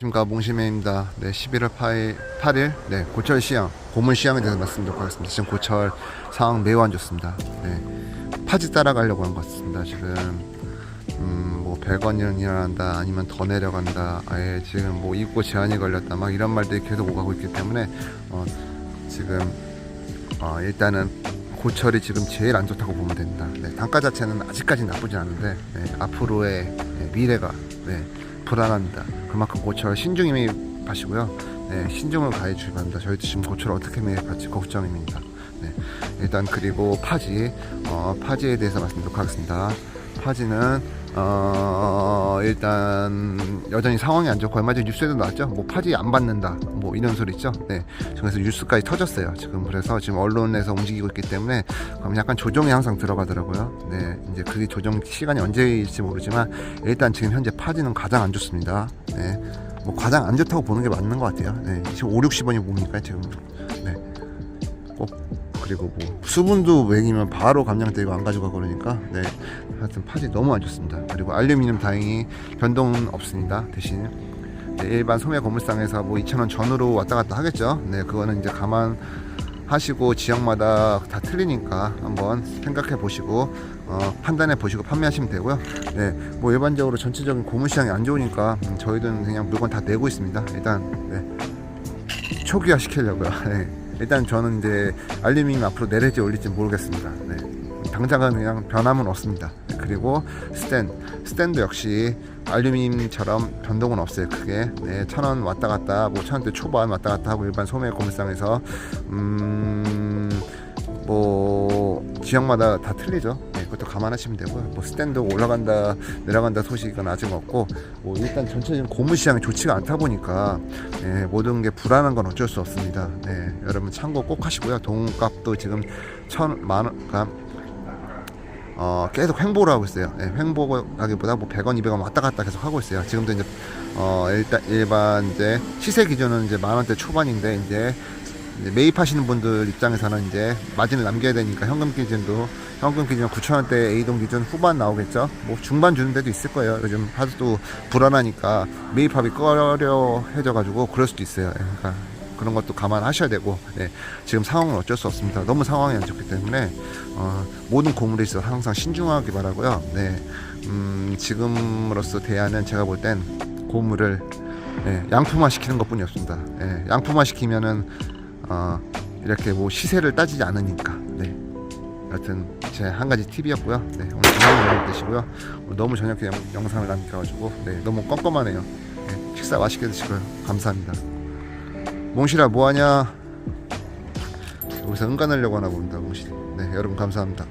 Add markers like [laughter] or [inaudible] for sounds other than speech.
안녕하십니까 몽심해입니다. 네, 11월 8일, 8일 네, 고철 시향 고물 시향에 대해서 말씀드리도록 하겠습니다. 지금 고철 상황 매우 안 좋습니다. 네, 파지 따라가려고 한 것 같습니다. 지금 음, 뭐 100원이는 일어난다 아니면 더 내려간다 아예 지금 뭐 입고 제한이 걸렸다 막 이런 말들이 계속 오가고 있기 때문에 어, 지금 어, 일단은 고철이 지금 제일 안 좋다고 보면 됩니다. 네, 단가 자체는 아직까지 나쁘지 않은데 네, 앞으로의 네, 미래가 네, 불안합니다. 그만큼 고철 신중 매입하시고요. 네, 신중을 가해 주기 바랍니다. 저희도 지금 고철 어떻게 매입할지 걱정입니다. 네, 일단 그리고 파지, 어, 파지에 대해서 말씀드리도록 하겠습니다. 파지는 어, 일단 여전히 상황이 안 좋고 얼마 전에 뉴스에도 나왔죠. 뭐 파지 안 받는다, 뭐 이런 소리 있죠. 네, 그래서 뉴스까지 터졌어요. 지금 그래서 지금 언론에서 움직이고 있기 때문에 그럼 약간 조정이 항상 들어가더라고요. 네, 이제 그게 조정 시간이 언제일지 모르지만 일단 지금 현재 파지는 가장 안 좋습니다. 네, 뭐 가장 안 좋다고 보는 게 맞는 것 같아요. 네, 지금 5, 60원이 뭡니까 지금? 네, 꼭 그리고 뭐 수분도 먹이면 바로 감량되고 안 가져가 그러니까 네, 하여튼 파지 너무 안 좋습니다. 그리고 알루미늄 다행히 변동은 없습니다. 대신 네, 일반 소매 고물상에서 뭐 2,000원 전후로 왔다 갔다 하겠죠. 네, 그거는 이제 감안 하시고 지역마다 다 틀리니까 한번 생각해 보시고 어, 판단해 보시고 판매하시면 되고요. 네, 뭐 일반적으로 전체적인 고물 시장이 안 좋으니까 음, 저희들은 그냥 물건 다 내고 있습니다. 일단 네, 초기화 시키려고요. [laughs] 네. 일단 저는 이제 알루미늄 앞으로 내릴지 올릴지 모르겠습니다. 네. 당장은 그냥 변함은 없습니다. 그리고 스탠, 스탠드 역시 알루미늄처럼 변동은 없어요. 크게 네, 천원 왔다 갔다, 뭐 천원대 초반 왔다 갔다 하고 일반 소매 고물상에서 음, 뭐 지역마다 다 틀리죠. 네, 그것도 감안하시면 되고요. 뭐 스탠드 올라간다, 내려간다 소식은 아직 없고, 뭐 일단 전체적인 고물 시장이 좋지가 않다 보니까 네, 모든 게 불안한 건 어쩔 수 없습니다. 네, 여러분 참고 꼭 하시고요. 동값도 지금 천만 원, 그러니까 어, 계속 횡보를 하고 있어요. 네, 횡보하기보다 뭐 100원, 200원 왔다 갔다 계속 하고 있어요. 지금도 이제 어, 일단 일반 이제 시세 기준은 이제 만 원대 초반인데 이제 매입하시는 분들 입장에서는 이제 마진을 남겨야 되니까 현금 기준도 현금 기준 9천 원대 A동 기준 후반 나오겠죠. 뭐 중반 주는 데도 있을 거예요. 요즘 하도 불안하니까 매입하기 꺼려해져 가지고 그럴 수도 있어요. 예, 그러니까 그런 것도 감안하셔야 되고 네, 지금 상황은 어쩔 수 없습니다. 너무 상황이 안 좋기 때문에 어, 모든 고물에 있어서 항상 신중하기 바라고요. 네, 음, 지금으로서 대안은 제가 볼 땐 고물을 예, 양품화 시키는 것뿐이 없습니다. 예, 양품화 시키면은 어, 이렇게 뭐 시세를 따지지 않으니까. 네. 여튼 제 한 가지 팁이었고요. 네, 오늘 좋은 하루 되시고요. 오늘 너무 저녁에 영, 영상을 남겨가지고 네, 너무 껌껌하네요. 네, 식사 맛있게 드시고요. 감사합니다. 몽실아 뭐하냐? 여기서 응가하려고 하나 봅니다. 몽실. 네, 여러분 감사합니다.